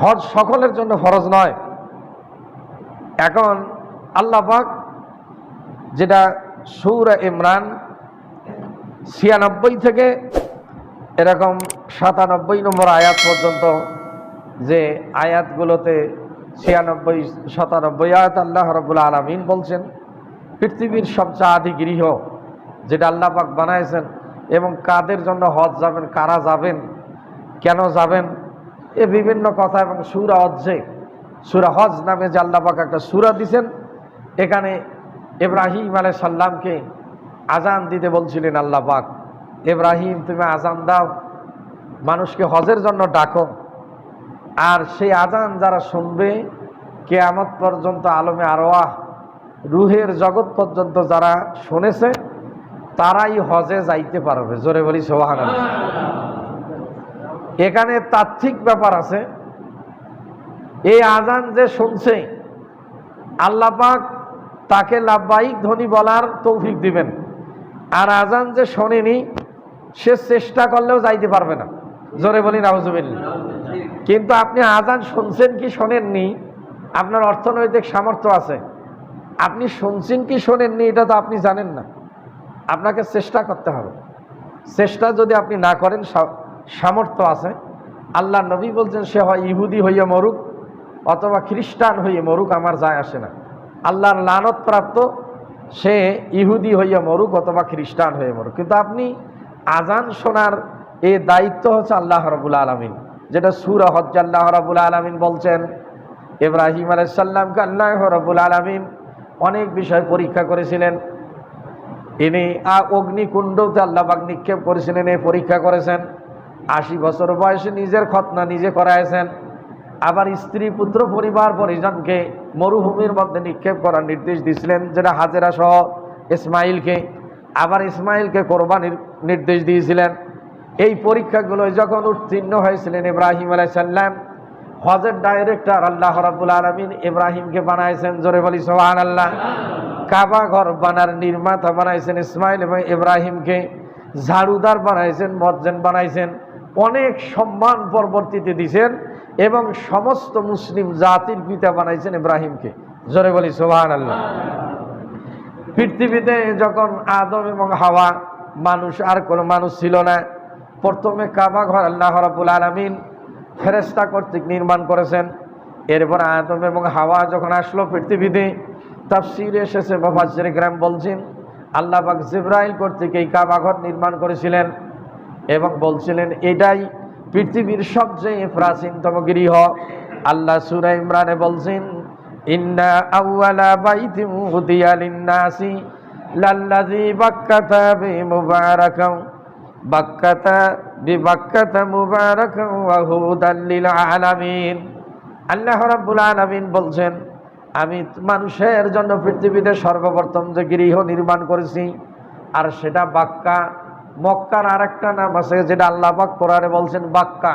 হজ সকলের জন্য ফরজ নয়। এখন আল্লাহ পাক যেটা সৌরা ইমরান ছিয়ানব্বই থেকে এরকম সাতানব্বই নম্বর আয়াত পর্যন্ত যে আয়াতগুলোতে ছিয়ানব্বই, সাতানব্বই আয়াত আল্লাহ রবুল আলমিন বলছেন, পৃথিবীর সবচেয়ে আদি গৃহ যেটা আল্লাহ পাক বানাইছেন এবং কাদের জন্য হজ যাবেন, কারা যাবেন, কেন যাবেন এ বিভিন্ন কথা এবং সুরা অজ্জে সুরা হজ নামে যে একটা সুরা দিছেন, এখানে ইব্রাহিম আলাই সাল্লামকে আজান দিতে বলছিলেন আল্লাহ পাক, ইব্রাহিম, তুমি আজান দাও, মানুষকে হজের জন্য ডাকো। আর সেই আজান যারা শুনবে, কেয়ামত পর্যন্ত আলমে আরোয়াহ রুহের জগৎ পর্যন্ত যারা শুনেছে, তারাই হজে যাইতে পারবে। জোরে বলি সোহান এখানে তাত্ত্বিক ব্যাপার আছে। এই আজান যে শুনছে আল্লাপাক তাকে লাভবাহিক ধ্বনি বলার তৌফিক দিবেন। আর আজান যে শোনেনি, সে চেষ্টা করলেও যাইতে পারবে না। জোরে বলি নাউজুবিল্লা কিন্তু আপনি আজান শুনছেন কি শোনেননি, আপনার অর্থনৈতিক সামর্থ্য আছে। আপনি শুনছেন কি শোনেননি, এটা তো আপনি জানেন না। আপনাকে চেষ্টা করতে হবে। চেষ্টা যদি আপনি না করেন সামর্থ্য আছে। আল্লাহ নবী বলছেন, সে হয় ইহুদি হইয়া মরুক, অথবা খ্রিস্টান হইয়া মরুক, আমার যায় আসে না। আল্লাহর লানত প্রাপ্ত, সে ইহুদি হইয়া মরুক, অথবা খ্রিস্টান হয়ে মরুক। কিন্তু আপনি আজান শোনার এ দায়িত্ব হচ্ছে আল্লাহ রবুল আলমিন, যেটা সুর হজ্জ আল্লাহ রবুল আলমিন বলছেন। ইব্রাহিম আলাইসাল্লামকে আল্লাহ রবুল আলমিন অনেক বিষয় পরীক্ষা করেছিলেন। ইনি অগ্নিকুণ্ডতে আল্লাহবাক নিক্ষেপ করেছিলেন এই পরীক্ষা করেছেন। আশি বছর বয়সে নিজের খতনা নিজে করাইছেন। আবার স্ত্রী, পুত্র, পরিবার, পরিজনকে মরুভূমির মধ্যে নিক্ষেপ করার নির্দেশ দিয়েছিলেন যেটা হাজেরা সহ ইসমাইলকে। আবার ইসমাইলকে কোরবানির নির্দেশ দিয়েছিলেন। এই পরীক্ষাগুলো যখন উত্তীর্ণ হয়েছিলেন ইব্রাহিম আলাইসাল্লাম হজের ডাইরেক্টর আল্লাহ রাবুল আলমিন ইব্রাহিমকে বানাইছেন, জোরে বলি সোহান আল্লাহ কাবা ঘর বানার নির্মাতা বানাইছেন ইসমাইল এবং ইব্রাহিমকে। ঝাড়ুদার বানাইছেন, মজ্জেন বানাইছেন। অনেক সম্মান পরবর্তীতে দিছেন এবং সমস্ত মুসলিম জাতির পিতা বানাইছেন ইব্রাহিমকে। জোরে বলি সোহান আল্লাহ পৃথিবীতে যখন আদম এবং হাওয়া মানুষ, আর কোনো মানুষ ছিল না, প্রথমে কাবা ঘর আল্লাহ রাবুল আলমিন ফেরেস্তা কর্তৃক নির্মাণ করেছেন। এরপর আদম এবং হাওয়া যখন আসলো পৃথিবীতে, তাফসির এসেছে বাফাজির গ্রাম বলছেন, আল্লাহ পাক জিব্রাইল কর্তৃক এই কাবা ঘর নির্মাণ করেছিলেন। এবং বলছিলেন, এটাই পৃথিবীর সবচেয়ে প্রাচীনতম গৃহ। আল্লাহ সুরা ইমরানে বলছেন, ইন্না আউয়ালা আলামিন বলছেন, আমি মানুষের জন্য পৃথিবীতে সর্বপ্রথম যে গৃহ নির্মাণ করেছি, আর সেটা বাক্কা মক্কার আরেকটা নাম আছে যেটা আল্লাহ পাক কোরআনে বলছেন বাক্কা।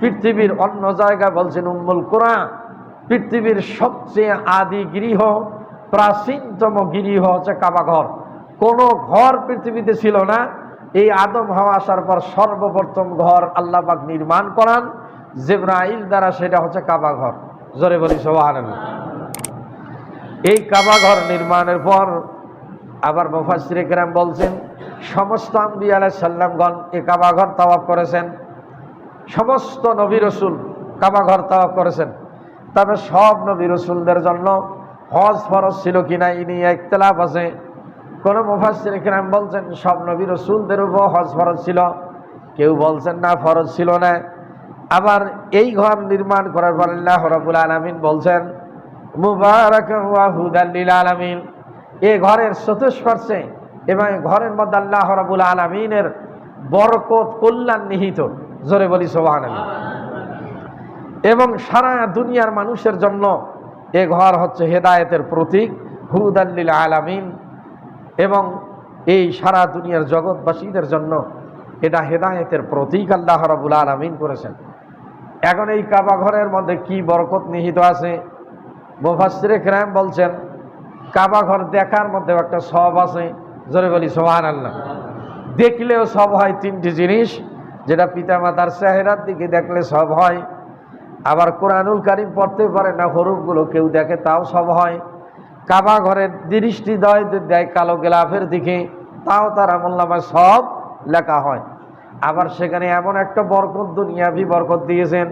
পৃথিবীর অন্য জায়গায় বলছেন উম্মুল কোরআ পৃথিবীর সবচেয়ে আদি গৃহ, প্রাচীনতম গৃহ হচ্ছে কাবাঘর কোনো ঘর পৃথিবীতে ছিল না। এই আদম হাওয়া আসার পর সর্বপ্রথম ঘর আল্লাহ পাক নির্মাণ করান। জেব্রাইল দ্বারা সেটা হচ্ছে কাবাঘর জোরে বলি সোহান এই কাবাঘর নির্মাণের পর আবার মুফাসির কেরাম বলছেন সমস্ত আম্বি আলাহ সাল্লামগণ এ কাবাঘর তাওয়াফ করেছেন। সমস্ত নবী রসুল কাবাঘর তাওয়াফ করেছেন। তবে সব নবী রসুলদের জন্য হজ ফরজ ছিল কিনা এই নিয়ে ইখতলাফ আছে। কোন মুফাসির কেরাম বলছেন, সব নবী রসুলদের উপর হজ ফরজ ছিল। কেউ বলছেন, না, ফরজ ছিল না। আবার এই ঘর নির্মাণ করার পর আল্লাহ রাব্বুল আলামিন বলছেন মুবারক হুদাল্লিল আলামিন। এই ঘরের চতুষ্পার্শ্বে এবং ঘরের মধ্যে আল্লাহ রাব্বুল আলামিনের বরকত, কল্যাণ নিহিত। জোরে বলি সুবহানাল্লাহ। এবং সারা দুনিয়ার মানুষের জন্য এ ঘর হচ্ছে হেদায়েতের প্রতীক হুদাল্লিল আলামিন। এবং এই সারা দুনিয়ার জগৎবাসীদের জন্য এটা হেদায়েতের প্রতীক আল্লাহ রাবুল আলমিন করেছেন। এখন এই কাবা ঘরের মধ্যে কি বরকত নিহিত আছে? মুফাসিরে ক্রাম বলছেন, কাবা ঘর দেখার মধ্যে একটা সব আছে। জোরে বলি সোহান আল্লাহ দেখলেও সব হয় তিনটি জিনিস, যেটা পিতামাতার চেহারার দিকে দেখলে সব হয়। আবার কোরআনুল কারিম পড়তে পারে না, হরুফগুলো কেউ দেখে তাও সব হয়। কাবা ঘরের দৃষ্টি দেয় দেয় কালো গেলাফের দিকে, তাও তার আমল্লামায় সব লেখা হয়। আবার সেখানে এমন একটা বরকত দুনিয়াভি বরকত দিয়েছেন,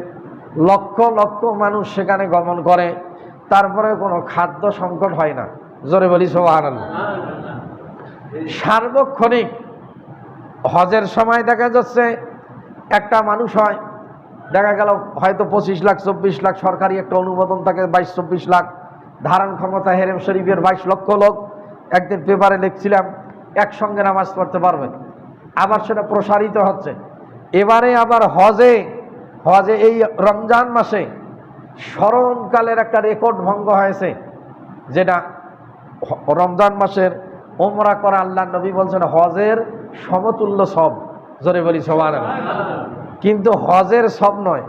লক্ষ লক্ষ মানুষ সেখানে গমন করে তারপরে কোনো খাদ্য সংকট হয় না। জোরে বলি সোহান সার্বক্ষণিক হজের সময় দেখা যাচ্ছে একটা মানুষ হয়, দেখা গেল হয়তো পঁচিশ লাখ, চব্বিশ লাখ, সরকারি একটা অনুমোদন থাকে, বাইশ, চব্বিশ লাখ, ধারণ ক্ষমতা হেরেম শরীফের বাইশ লক্ষ লোক, একদিন পেপারে লিখছিলাম, একসঙ্গে নামাজ পড়তে পারবেন আবার সেটা প্রসারিত হচ্ছে। এবারে আবার হজে হজে এই রমজান মাসে স্মরণকালের একটা রেকর্ড ভঙ্গ হয়েছে, যেটা রমজান মাসের ওমরা করা আল্লাহ নবী বলছেন, হজের সমতুল্য সব। জোরে বলি সবার কিন্তু হজের সব নয়।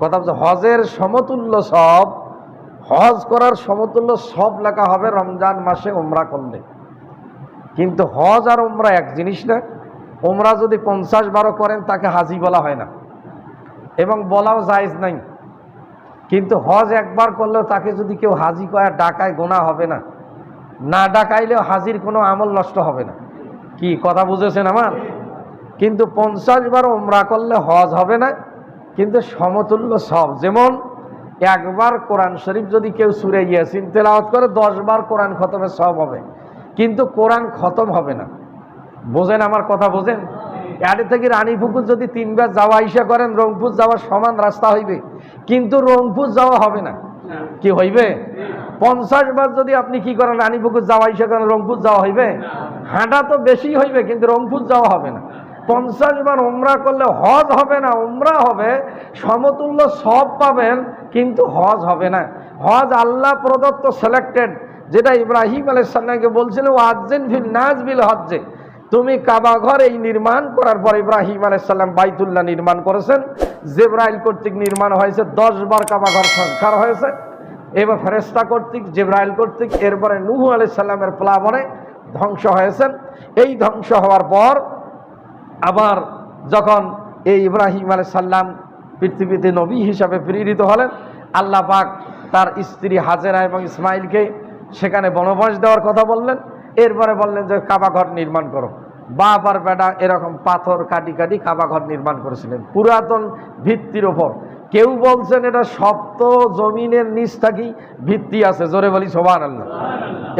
কথা বলছে, হজের সমতুল্য সব, হজ করার সমতুল্য সব লেখা হবে রমজান মাসে ওমরা করলে। কিন্তু হজ আর ওমরা এক জিনিস না। ওমরা যদি পঞ্চাশ বারো করেন, তাকে হাজি বলা হয় না। এবং বলাও জায়েজ নাই। কিন্তু হজ একবার করলেও তাকে যদি কেউ হাজি করা ডাকায় গোনা হবে না। না ডাকাইলেও হাজির কোনো আমল নষ্ট হবে না। কি কথা বুঝেছেন আমার? কিন্তু পঞ্চাশ বার ওমরা করলে হজ হবে না, কিন্তু সমতুল্য সব। যেমন একবার কোরআন শরীফ যদি কেউ সুরে ইয়াসিন তেলাওয়াত করে, দশ বার কোরআন খতমের সব হবে। কিন্তু কোরআন খতম হবে না। বোঝেন আমার কথা বোঝেন? এর থেকে রানীপুকুর যদি তিনবার যাওয়া ইসা করেন, রংপুর যাওয়ার সমান রাস্তা হইবে। কিন্তু রংপুর যাওয়া হবে না। কি হইবে? পঞ্চাশ বার যদি আপনি কি করেন, রানীপুকুর যাওয়া করেন রংপুর যাওয়া হইবে? হাঁটা তো বেশি হইবে, কিন্তু রংপুর যাওয়া হবে না। পঞ্চাশ বার ওমরা করলে হজ হবে না ওমরা হবে, সমতুল্য সব পাবেন, কিন্তু হজ হবে না। হজ আল্লাহ প্রদত্ত সিলেক্টেড যেটা ইব্রাহিম আলাইসাল্লামকে বলছিল, ওয়াজ্জিন ফিল নাজ বিল হজ্জে। তুমি কাবা ঘর এই নির্মাণ করার পর ইব্রাহিম আলাইসাল্লাম বাইতুল্লাহ নির্মাণ করেছেন। জেব্রাইল কর্তৃক নির্মাণ হয়েছে, দশ বার কাবা ঘর সংস্কার হয়েছে। এবার ফেরেস্তা কর্তৃক, জেব্রাইল কর্তৃক, এরপরে নুহু আলাইসাল্লামের প্লাবনে ধ্বংস হয়েছেন। এই ধ্বংস হওয়ার পর আবার যখন এই ইব্রাহিম আলাইসাল্লাম পৃথিবীতে নবী হিসাবে প্রেরিত হলেন, আল্লাহ পাক তার স্ত্রী হাজেরা এবং ইসমাইলকে সেখানে বনবাস দেওয়ার কথা বললেন। এরপরে বললেন যে কাবাঘর নির্মাণ করো। বাপ আর বেটা এরকম পাথর কাটি কাটি কাবাঘর নির্মাণ করেছিলেন। পুরাতন ভিত্তির ওপর কেউ বলছেন এটা সপ্ত জমিনের নিচ থাকি ভিত্তি আছে, জোরে বলি সোবান আল্লাহ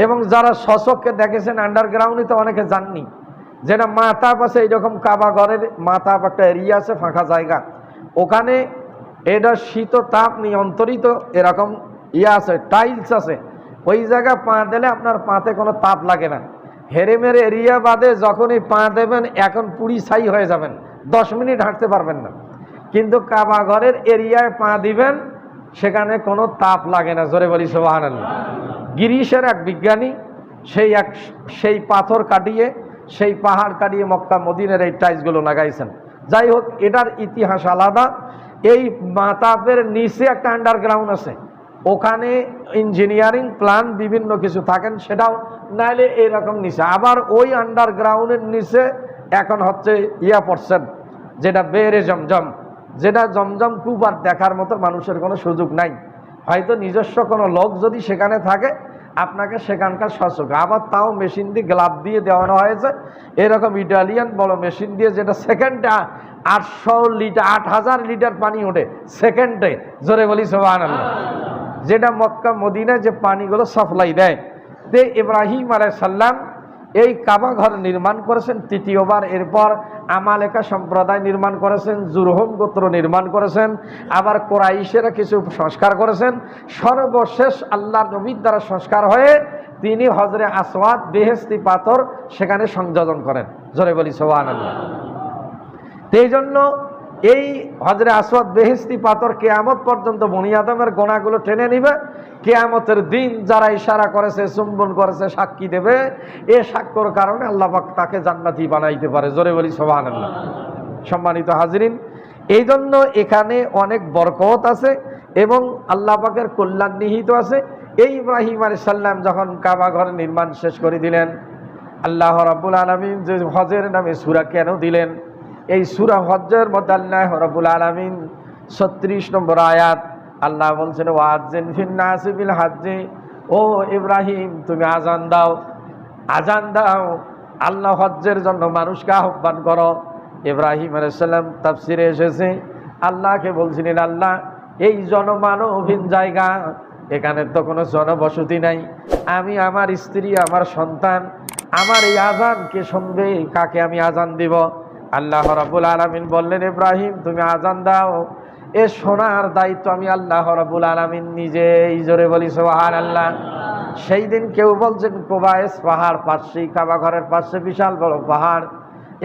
এবং যারা শশককে দেখেছেন আন্ডারগ্রাউন্ডে তো অনেকে জাননি যেটা মাতাপ আছে এইরকম কাবা ঘরের মাতাপ একটা এরিয়া আছে, ফাঁকা জায়গা। ওখানে এটা শীত তাপ নিয়ন্ত্রিত এরকম ইয়ে আছে টাইলস আছে। ওই জায়গা পা দিলে আপনার পাতে কোনো তাপ লাগে না। হেরেমের এরিয়া বাদে যখনই পা দেবেন, এখন পুরি ছাই হয়ে যাবেন। দশ মিনিট হাঁটতে পারবেন না। কিন্তু কাবা ঘরের এরিয়ায় পা দিবেন, সেখানে কোনো তাপ লাগে না। জোরে বলি সোবাহান গিরিশের এক বিজ্ঞানী, সেই এক, সেই পাথর কাটিয়ে, সেই পাহাড় কাটিয়ে মক্কা মদিনের এই টাইলসগুলো লাগাইছেন। যাই হোক, এটার ইতিহাস আলাদা। এই মাতাপের নিচে একটা আন্ডারগ্রাউন্ড আছে। ওখানে ইঞ্জিনিয়ারিং প্ল্যান বিভিন্ন কিছু থাকেন, সেটাও নাইলে এইরকম নিচে। আবার ওই আন্ডারগ্রাউন্ডের নিচে এখন হচ্ছে ইয়া পড়ছেন, যেটা বেড়ে জমজম। যেটা জমজম কূপ আর দেখার মতো মানুষের কোনো সুযোগ নাই। হয়তো নিজস্ব কোনো লোক যদি সেখানে থাকে, আপনাকে সেখানকার শাসক। আবার তাও মেশিন দিয়ে গ্লাভ দিয়ে দেওয়ানো হয়েছে। এরকম ইটালিয়ান বড় মেশিন দিয়ে যেটা সেকেন্ডে আটশো লিটার, আট হাজার লিটার পানি ওঠে। সেকেন্ডে জোরে বলি সোহান যেটা মক্কা মদিনায় যে পানিগুলো সাপ্লাই দেয়। তে ইব্রাহিম আলাইসাল্লাম এই কাবা ঘর নির্মাণ করেছেন তৃতীয়বার। এরপর আমালেকা সম্প্রদায় নির্মাণ করেছেন, জুরহম গোত্র নির্মাণ করেছেন, আবার কোরাইশেরা কিছু সংস্কার করেছেন। সর্বশেষ আল্লাহ নবীর দ্বারা সংস্কার হয়ে তিনি হজরে আসওয়াদ বেহেস্তি পাথর সেখানে সংযোজন করেন। জোরে বলি সোহান আল্লাহ সেই জন্য এই হজরে আসওয়াদ বেহেস্তি পাথর কেয়ামত পর্যন্ত বনি আদমের গোনাগুলো টেনে নিবে। কেয়ামতের দিন যারা ইশারা করেছে, চুম্বন করেছে, সাক্ষী দেবে। এ সাক্ষ্যর কারণে আল্লাহবাক তাকে জান্নাতি বানাইতে পারে। জোরে বলি সোহান সম্মানিত হাজরিন এই জন্য এখানে অনেক বরকত আছে এবং আল্লাহবাকের কল্যাণ নিহিত আছে। এই ইব্রাহিম আলী সাল্লাম যখন কাবা ঘর নির্মাণ শেষ করে দিলেন, আল্লাহ রাবুল আলমিন যে হজের নামে সুরা কেন দিলেন? এই সুরা হজ্জের মধ্যে আল্লাহ রবুল আলমিন ছত্রিশ নম্বর আয়াত, আল্লাহ বলছেন ওয়াজেন ফিন্নাসিবিল হাজ্জে ও ইব্রাহিম, তুমি আজান দাও। আজান দাও। আল্লাহ হজ্জের জন্য মানুষকে আহ্বান করো। ইব্রাহিম আলাইসাল্লাম তাফসিরে এসেছে। আল্লাহকে বলছিলেন আল্লাহ, এই জনমানবহীন জায়গা, এখানে তো কোনো জনবসতি নাই। আমি আমার স্ত্রী, আমার সন্তান, আমার এই আজানকে শুনবে, কাকে আমি আজান দিব? আল্লাহ রাবুল আলমিন বললেন, ইব্রাহিম, তুমি আজান দাও। এ শোনার দায়িত্ব আমি আল্লাহ রাবুল আলমিন নিজেই, জোরে বলি সোহার আল্লাহ সেই দিন কেউ বলছেন কোবায়েস পাহাড় পাশে কাবা ঘরের পাশে বিশাল বড় পাহাড়।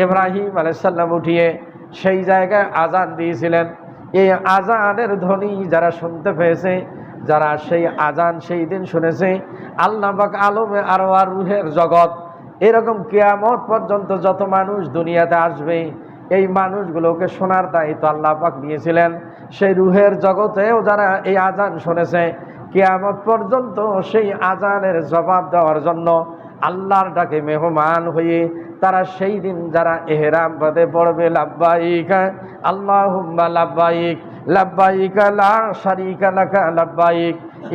ইব্রাহিম আলাইসাল্লাম উঠিয়ে সেই জায়গায় আজান দিয়েছিলেন। এই আজানের ধ্বনি যারা শুনতে পেয়েছে, যারা সেই আজান সেই দিন শুনেছে, আল্লাহ পাক আলমে আরও আর রুহের জগৎ এরকম কেয়ামত পর্যন্ত যত মানুষ দুনিয়াতে আসবে, এই মানুষগুলোকে শোনার দায়িত্ব আল্লাহ পাক নিয়েছিলেন সেই রুহের জগতেও যারা এই আজান শুনেছে, কেয়ামত পর্যন্ত সেই আজানের জবাব দেওয়ার জন্য আল্লাহর ডাকে মেহমান হয়ে তারা সেই দিন যারা এহেরাম পদে পড়বে লাব্বাইক আল্লাহ লাব্বাইক লাব্বাইক লা শারিকা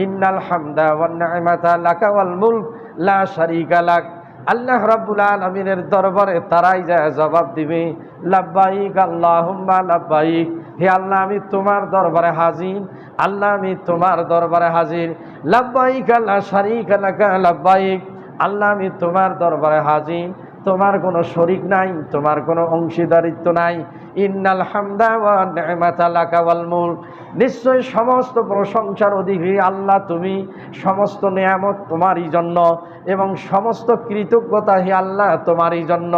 ইন্নাল হামদা ওয়ান লা আল্লাহ রাব্বুল আলমিনের দরবারে তারাই যায় জবাব দিবে, লাব্বাইক আল্লাহুম্মা লাব্বাইক, হে আল্লাহ আমি তোমার দরবারে হাজির, আল্লাহ আমি তোমার দরবারে হাজির লাব্বাইক আল্লাহ শারিক আল্লাহ লাব্বাইক, আল্লাহ আমি তোমার দরবারে হাজির। তোমার কোনো শরিক নাই, তোমার কোনো অংশীদারিত্ব নাই। ইন্নাল হামদা ওয়া নি'মাতা লাকা ওয়াল মুলক। নিশ্চয় সমস্ত প্রশংসার অধিকারী আল্লাহ তুমি, সমস্ত নিয়ামত তোমারই জন্য এবং সমস্ত কৃতজ্ঞতা হে আল্লাহ তোমারই জন্য।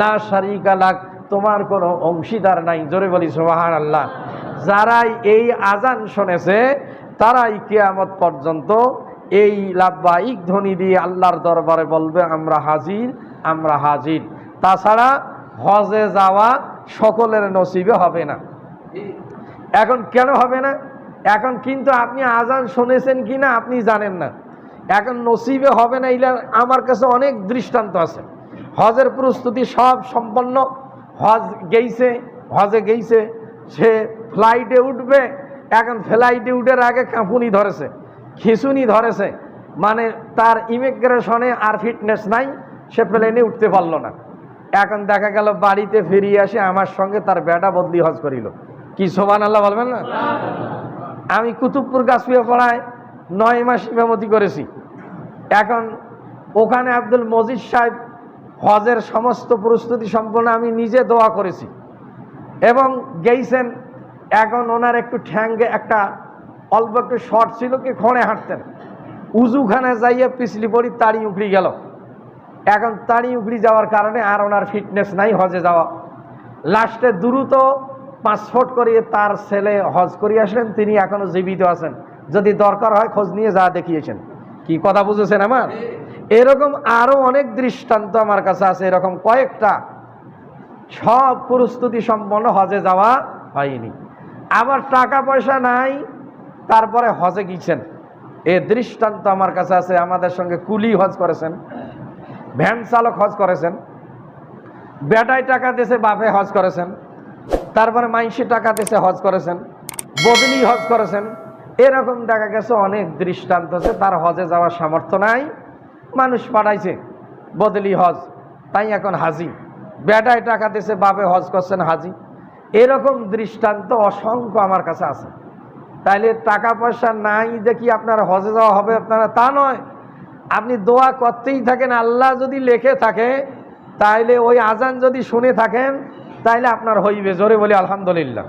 লা শারিকা লাক, তোমার কোনো অংশীদার নাই। জোরে বলি সোহান আল্লাহ যারাই এই আজান শুনেছে, তারাই কেয়ামত পর্যন্ত এই লাভবাহিক ধ্বনি দিয়ে আল্লাহর দরবারে বলবে, আমরা হাজির আমরা হাজির। তাছাড়া হজে যাওয়া সকলের নসিবে হবে না। এখন কেন হবে না? এখন কিন্তু আপনি আজান শুনেছেন কি না আপনি জানেন না। এখন নসিবে হবে না ইলার আমার কাছে অনেক দৃষ্টান্ত আছে। হজের প্রস্তুতি সব সম্পন্ন। হজ গেইছে, হজে গেইছে, সে ফ্লাইটে উঠবে, এখন ফ্লাইটে উঠার আগে কাঁপুনি ধরেছে, খিঁচুনি ধরেছে। মানে তার ইমিগ্রেশনে আর ফিটনেস নাই। সে প্লেনে উঠতে পারল না। এখন দেখা গেল বাড়িতে ফিরিয়ে আসে আমার সঙ্গে তার বেটা বদলি হজ করিল। কি সোমান আল্লাহ বলবেন না? আমি কুতুবপুর গাছপিয়া পড়ায় নয় মাস ইমামতি করেছি। এখন ওখানে আব্দুল মজিদ সাহেব হজের সমস্ত প্রস্তুতি সম্পন্ন আমি নিজে দোয়া করেছি। এবং গেইছেন, এখন ওনার একটু ঠ্যাঙ্গে একটা অল্প একটু শর্ট ছিল কি খড়ে হাঁটতেন। উজুখানে যাইয়া পিছলি পড়ি তাড়ি উখড়ি গেল। এখন তাড়ি উগড়ি যাওয়ার কারণে আর ওনার ফিটনেস নাই, হজে যাওয়া। লাস্টে দ্রুত পাসপোর্ট করিয়ে তার ছেলে হজ করিয়ে আসলেন, তিনি এখনও জীবিত আছেন। যদি দরকার হয় খোঁজ নিয়ে যা দেখিয়েছেন। কি কথা বুঝেছেন আমার? এরকম আরও অনেক দৃষ্টান্ত আমার কাছে আছে, এরকম কয়েকটা। সব প্রস্তুতি সম্পন্ন হজে যাওয়া হয়নি। আবার টাকা পয়সা নাই, তারপরে হজে গিয়েছেন। এ দৃষ্টান্ত আমার কাছে আছে, আমাদের সঙ্গে কুলি হজ করেছেন। ভ্যান চালক হজ করেছেন, বেটায় টাকা দেশে বাপে হজ করেছেন, তারপরে মাইসি টাকা দেশে হজ করেছেন বদলি হজ করেছেন। এরকম দেখা গেছে, অনেক দৃষ্টান্ত আছে, তার হজে যাওয়ার সামর্থ্য নাই। মানুষ পাঠাইছে, বদলি হজ, তাই এখন হাজি। বেটায় টাকা দেশে বাপে হজ করছেন হাজি। এরকম দৃষ্টান্ত অসংখ্য আমার কাছে আছে। তাইলে টাকা পয়সা নাই দেখি আপনার হজে যাওয়া হবে আপনারা তা নয়। আপনি দোয়া করতেই থাকেন, আল্লাহ যদি লেখে থাকে, তাইলে ওই আজান যদি শুনে থাকেন, তাইলে আপনার হইবে। জোরে বলি, আলহামদুলিল্লাহ।